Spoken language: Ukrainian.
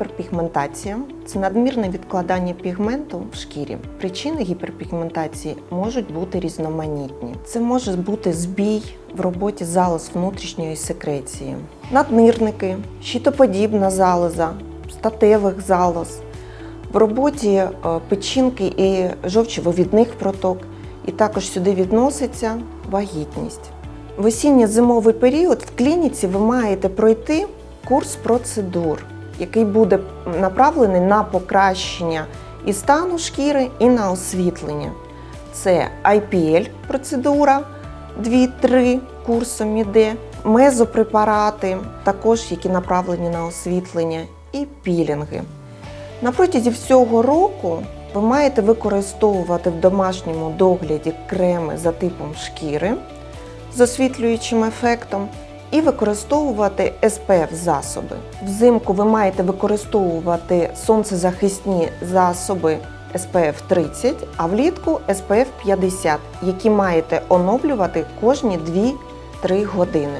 гіперпігментація це надмірне відкладання пігменту в шкірі. Причини гіперпігментації можуть бути різноманітні. Це може бути збій в роботі залоз внутрішньої секреції, наднирники, щитоподібна залоза, статевих залоз, в роботі е, печінки і жовчовивідних проток, і також сюди відноситься вагітність. В осінньо-зимовий період в клініці ви маєте пройти курс процедур, який буде направлений на покращення і стану шкіри, і на освітлення. Це IPL процедура 2-3 курсом іде, мезопрепарати, також які направлені на освітлення, і пілінги. На протязі всього року ви маєте використовувати в домашньому догляді креми за типом шкіри з освітлюючим ефектом і використовувати SPF засоби. Взимку ви маєте використовувати сонцезахисні засоби SPF 30, а влітку SPF 50, які маєте оновлювати кожні 2-3 години.